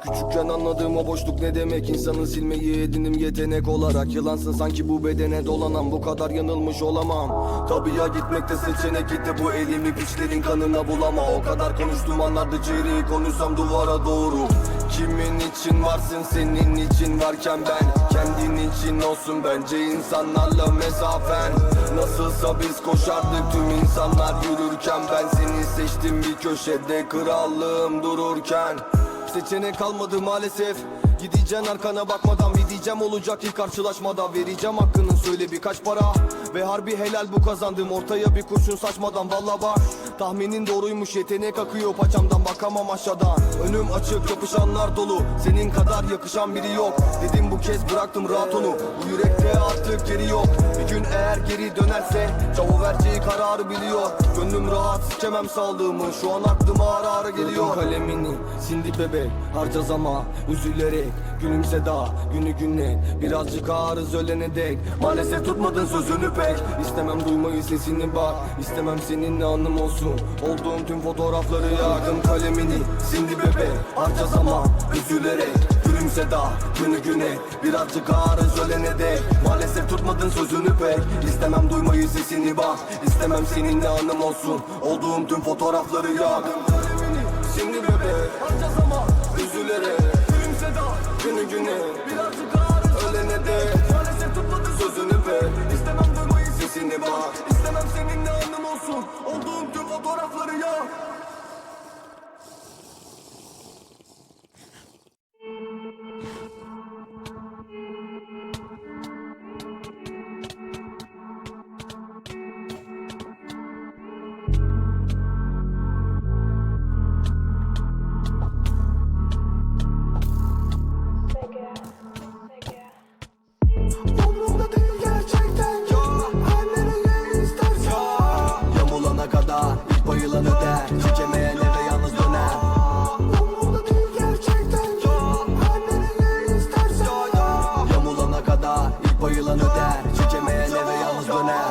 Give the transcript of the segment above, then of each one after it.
Küçükken anladığım o boşluk ne demek? İnsanın silmeyi edinim yetenek olarak. Yılansın sanki bu bedene dolanan Bu kadar yanılmış olamam. Tabii ya gitmekte seçenek gitti Bu elimi piçlerin kanına bulama. O kadar konuştum anlardı ciğeri Konuşsam duvara doğru. Kimin için varsın senin için varken ben. Kendin için olsun bence insanlarla mesafen. Nasılsa biz koşardık tüm insanlar yürürken. Ben seni seçtim bir köşede krallığım dururken Seçenek kalmadı maalesef. Gideceksin arkana bakmadan bir diyeceğim olacak ilk karşılaşmada Vereceğim hakkının söyle birkaç para. Ve harbi helal bu kazandım ortaya bir kurşun saçmadan Valla bak tahminin doğruymuş yetenek akıyor. Paçamdan bakamam aşağıdan. Önüm açık yapışanlar dolu. Senin kadar yakışan biri yok. Dedim bu kez bıraktım rahat onu bu yürekte artık geri yok. Bir gün eğer geri dönerse çavo vereceği kararı biliyor. Gönlüm rahat sikemem saldığımı şu an aklıma ara ara geliyor. Kalemini sindi bebek. Harcaz ama üzülerek. Gülümse daha günü günle birazcık ağrız ölene dek. Maalesef tutmadın sözünü pek. İstemem duymayı sesini bak. İstemem seninle anım olsun Olduğum tüm fotoğrafları yaktım kalemini. Sindi bebek harcaz ama üzülerek Gülümse günü güne. Birazcık ağrız ölene dek Maalesef tutmadın sözünü pek. İstemem duymayı sesini bak. İstemem seninle anım olsun. Olduğum tüm fotoğrafları yaktım kalemini. Şimdi bebek harcaz ama üzülerek Gülümse daha günü güne. Birazcık ağrız ölene dek Maalesef tutmadın sözünü pek. İstemem duymayı sesini bak. İstemem seninle anım olsun. Olduğum tüm for the young. İlk bayılan öder Çekemeyen eve yalnız döner. Umrumda değil gerçekten. Her nereye istersen Yamulana kadar ilk bayılan öder Çekemeyen eve yalnız döner.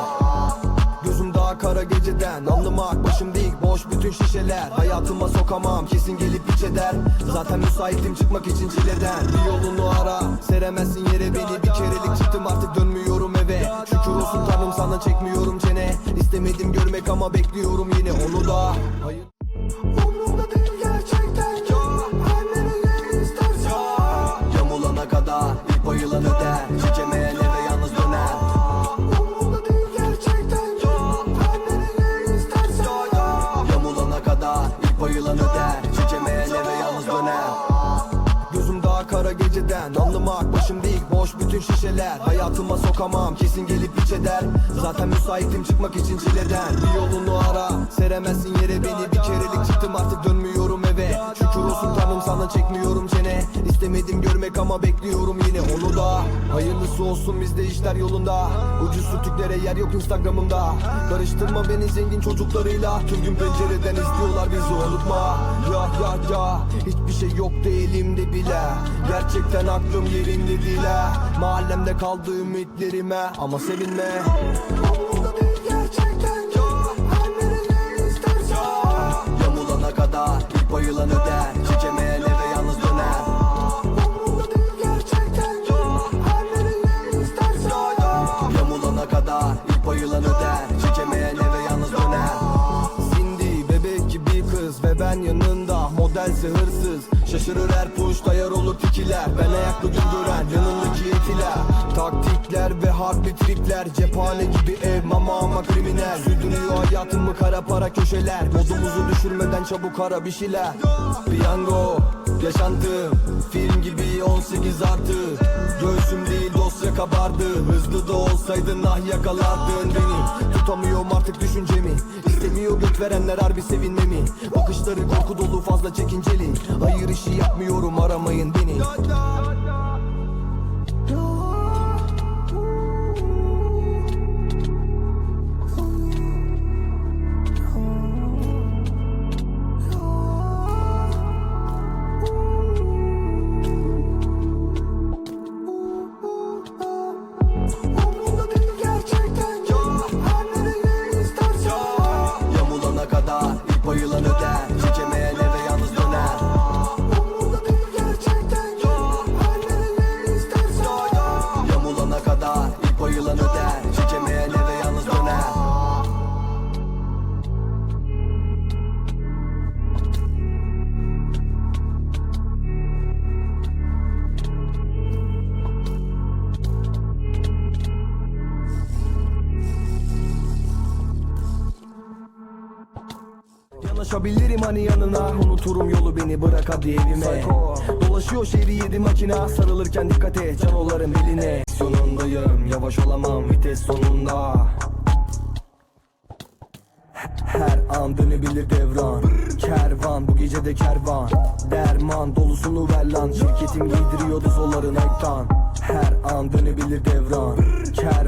Gözüm daha kara geceden Anlamak başım dik boş bütün şişeler. Hayatıma sokamam kesin gelip iç eder. Zaten müsaitim çıkmak için çileden. Bir yolunu ara seremezsin yere beni. Bir kerelik çıktım artık dönmüyorum eve. Şükür olsun tanrım sana çekmiyorum çene. İstemedim görmek ama bekliyorum yine. Onu kara geceden Anlamak başım değil boş bütün şişeler Hayatıma sokamam kesin gelip iç eder Zaten müsaitim çıkmak için çileden Bir yolunu ara seremezsin yere beni Bir kerelik çıktım artık dönmüyorum eve Şükür olsun tanrım sana çekmiyorum çene İstemedim görmek ama bekliyorum yine onu da Hayırlısı olsun bizde işler yolunda. Ucuz sütüklere yer yok instagramımda. Karıştırma beni zengin çocuklarıyla. Tüm gün pencereden izliyorlar bizi unutma. Ya ya ya. Hiçbir şey yoktu elimde bile. Gerçekten aklım yerinde değil ha. Mahallemde kaldı ümitlerime. Ama sevinme. Umrumda değil gerçekten. Her nereye istersen. Yamulana kadar ilk bayılan öder kız ve ben yanında Modelse hırsız. Şaşırır her push dayar olur tikiler. Ben ayaklı gün gören yanındaki etiler Taktikler ve harbi tripler. Cephane gibi ev mama ama kriminal. Sürdürüyor hayatımı kara para köşeler. Modumuzu düşürmeden çabuk ara bir şeyler. Piyango yaşantım Film gibi 18 artı. Göğsüm değil dosya kabardı. Hızlı da olsaydın ah yakalardın beni. Tutamıyorum artık düşüncemi İstemiyor göt verenler harbi sevinmemi Bakışları korku dolu fazla çekinceli. Hayır işi yapmıyorum aramayın beni Ulaşabilirim hani yanına. Unuturum yolu beni bırak hadi evime. Dolaşıyor şehri yedi makina Sarılırken dikkat et canoların beline. Sonundayım yavaş olamam vites sonunda. Her an dönebilir devran. Kervan bu gece de kervan. Derman dolusunu ver lan. Şirketim giydiriyordu zolların ekran. Her an dönebilir devran. Kervan